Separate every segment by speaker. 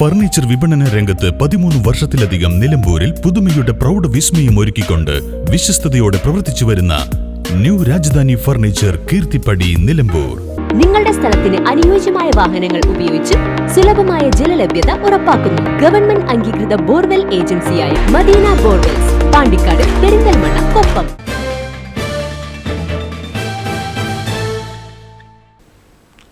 Speaker 1: Furniture വിപണന രംഗത്ത് പതിമൂന്ന് വർഷത്തിലധികം നിലമ്പൂരിൽ പുതുമയുടെ പ്രൗഢ വിസ്മയം ഒരുക്കിക്കൊണ്ട് വിശ്വസ്തയോടെ പ്രവർത്തിച്ചു വരുന്ന ന്യൂ രാജധാനി ഫർണിച്ചർ കീർത്തിപ്പടി നിലമ്പൂർ.
Speaker 2: നിങ്ങളുടെ സ്ഥലത്തിന് അനുയോജ്യമായ വാഹനങ്ങൾ ഉപയോഗിച്ച് സുലഭമായ ജലലഭ്യത ഉറപ്പാക്കുന്നു. ഗവൺമെന്റ് അംഗീകൃത ബോർവെൽ ഏജൻസിയായ മദീന ബോർവെൽസ് പാണ്ടിക്കാട് പെരിന്തൽമണ്ണ കൊപ്പം.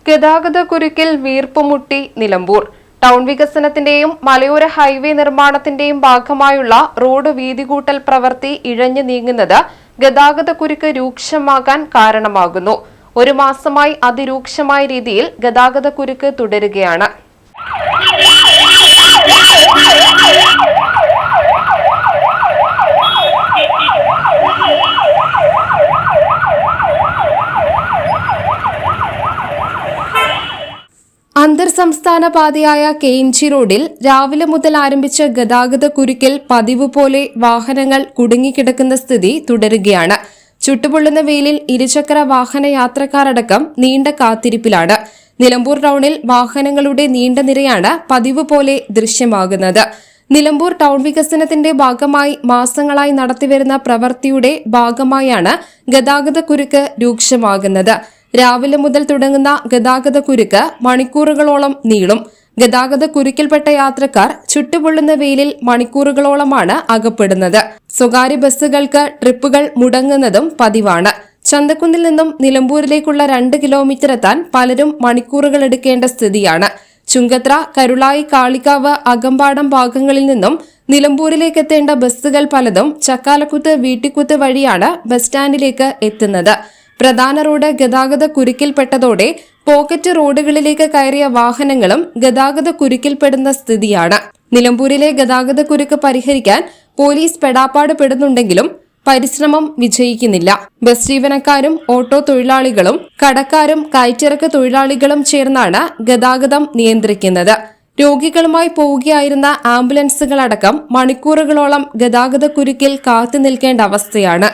Speaker 3: ഗതാഗത കുരുക്കിൽ വീർപ്പുമുട്ടി നിലമ്പൂർ. ടൗൺ വികസനത്തിന്റെയും മലയോര ഹൈവേ നിർമ്മാണത്തിന്റെയും ഭാഗമായുള്ള റോഡ് വീതികൂട്ടൽ പ്രവൃത്തി ഇഴഞ്ഞു നീങ്ങുന്നത് ഗതാഗത കുരുക്ക് രൂക്ഷമാകാൻ കാരണമാകുന്നു. ഒരു മാസമായി അതിരൂക്ഷമായ രീതിയിൽ ഗതാഗത കുരുക്ക് തുടരുകയാണ് അന്തർ സംസ്ഥാന പാതയായ കെയിൻചി റോഡിൽ രാവിലെ മുതൽ ആരംഭിച്ച ഗതാഗത കുരുക്കിൽ പതിവ് പോലെ വാഹനങ്ങൾ കുടുങ്ങിക്കിടക്കുന്ന സ്ഥിതി തുടരുകയാണ്. ചുട്ടുപൊള്ളുന്ന വെയിലിൽ ഇരുചക്ര വാഹന യാത്രക്കാരടക്കം നീണ്ട കാത്തിരിപ്പിലാണ്. നിലമ്പൂർ ടൗണിൽ വാഹനങ്ങളുടെ നീണ്ട നിരയാണ് പതിവ് പോലെ ദൃശ്യമാകുന്നത്. നിലമ്പൂർ ടൗൺ വികസനത്തിന്റെ ഭാഗമായി മാസങ്ങളായി നടത്തിവരുന്ന പ്രവൃത്തിയുടെ ഭാഗമായാണ് ഗതാഗത കുരുക്ക് രൂക്ഷമാകുന്നത്. രാവിലെ മുതൽ തുടങ്ങുന്ന ഗതാഗത കുരുക്ക് മണിക്കൂറുകളോളം നീളും. ഗതാഗത കുരുക്കിൽപ്പെട്ട യാത്രക്കാർ ചുട്ടുപൊള്ളുന്ന വെയിലിൽ മണിക്കൂറുകളോളമാണ് അകപ്പെടുന്നത്. സ്വകാര്യ ബസ്സുകൾക്ക് ട്രിപ്പുകൾ മുടങ്ങുന്നതും പതിവാണ്. ചന്തക്കുന്നിൽ നിന്നും നിലമ്പൂരിലേക്കുള്ള രണ്ട് കിലോമീറ്റർ എത്താൻ പലരും മണിക്കൂറുകൾ എടുക്കേണ്ട സ്ഥിതിയാണ്. ചുങ്കത്ര കരുളായി കാളിക്കാവ് അകമ്പാടം ഭാഗങ്ങളിൽ നിന്നും നിലമ്പൂരിലേക്ക് എത്തേണ്ട ബസ്സുകൾ പലതും ചക്കാലക്കുത്ത് വീട്ടിക്കുത്ത് വഴിയാണ് ബസ് സ്റ്റാൻഡിലേക്ക് എത്തുന്നത്. പ്രധാന റോഡ് ഗതാഗത കുരുക്കിൽപ്പെട്ടതോടെ പോക്കറ്റ് റോഡുകളിലേക്ക് കയറിയ വാഹനങ്ങളും ഗതാഗത കുരുക്കിൽപ്പെടുന്ന സ്ഥിതിയാണ്. നിലമ്പൂരിലെ ഗതാഗത കുരുക്ക് പരിഹരിക്കാൻ പോലീസ് പെടാപ്പാട് പെടുന്നുണ്ടെങ്കിലും പരിശ്രമം വിജയിക്കുന്നില്ല. ബസ് ജീവനക്കാരും ഓട്ടോ തൊഴിലാളികളും കടക്കാരും കയറ്റിറക്ക് തൊഴിലാളികളും ചേർന്നാണ് ഗതാഗതം നിയന്ത്രിക്കുന്നത്. രോഗികളുമായി പോവുകയായിരുന്ന ആംബുലൻസുകളടക്കം മണിക്കൂറുകളോളം ഗതാഗത കുരുക്കിൽ കാത്തു നിൽക്കേണ്ട അവസ്ഥയാണ്.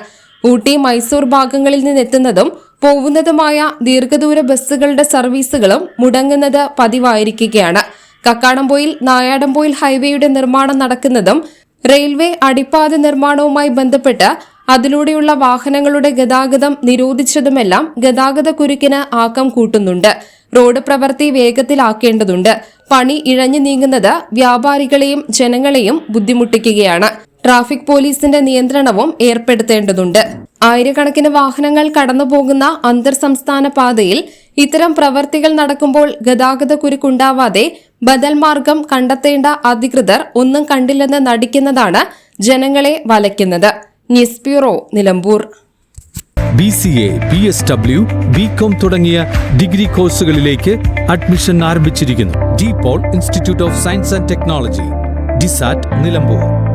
Speaker 3: ഊട്ടി മൈസൂർ ഭാഗങ്ങളിൽ നിന്നെത്തുന്നതും പോകുന്നതുമായ ദീർഘദൂര ബസ്സുകളുടെ സർവീസുകളും മുടങ്ങുന്നത് പതിവായിരിക്കുകയാണ്. കക്കാടംപോയിൽ നായാടംപോയിൽ ഹൈവേയുടെ നിർമ്മാണം നടക്കുന്നതും റെയിൽവേ അടിപ്പാത നിർമ്മാണവുമായി ബന്ധപ്പെട്ട് അതിലൂടെയുള്ള വാഹനങ്ങളുടെ ഗതാഗതം നിരോധിച്ചതുമെല്ലാം ഗതാഗത കുരുക്കിന് ആക്കം കൂട്ടുന്നുണ്ട്. റോഡ് പ്രവൃത്തി വേഗത്തിലാക്കേണ്ടതുണ്ട്. പണി ഇഴഞ്ഞു നീങ്ങുന്നത് വ്യാപാരികളെയും ജനങ്ങളെയും ബുദ്ധിമുട്ടിക്കുകയാണ്. ട്രാഫിക് പോലീസിന്റെ നിയന്ത്രണവും ഏർപ്പെടുത്തേണ്ടതുണ്ട്. ആയിരക്കണക്കിന് വാഹനങ്ങൾ കടന്നുപോകുന്ന അന്തർ സംസ്ഥാന പാതയിൽ ഇത്തരം പ്രവർത്തികൾ നടക്കുമ്പോൾ ഗതാഗത കുരുക്കുണ്ടാവാതെ ബദൽ മാർഗം കണ്ടെത്തേണ്ട അധികൃതർ ഒന്നും കണ്ടില്ലെന്ന് നടിക്കുന്നതാണ് ജനങ്ങളെ വലയ്ക്കുന്നത്. News bureau Nilambur.
Speaker 4: B C A B S W B com തുടങ്ങിയ ഡിഗ്രി കോഴ്സുകളിലേക്ക് അഡ്മിഷൻ ആരംഭിച്ചിരിക്കുന്നു. De Paul institute of science and technology DIST Nilambur.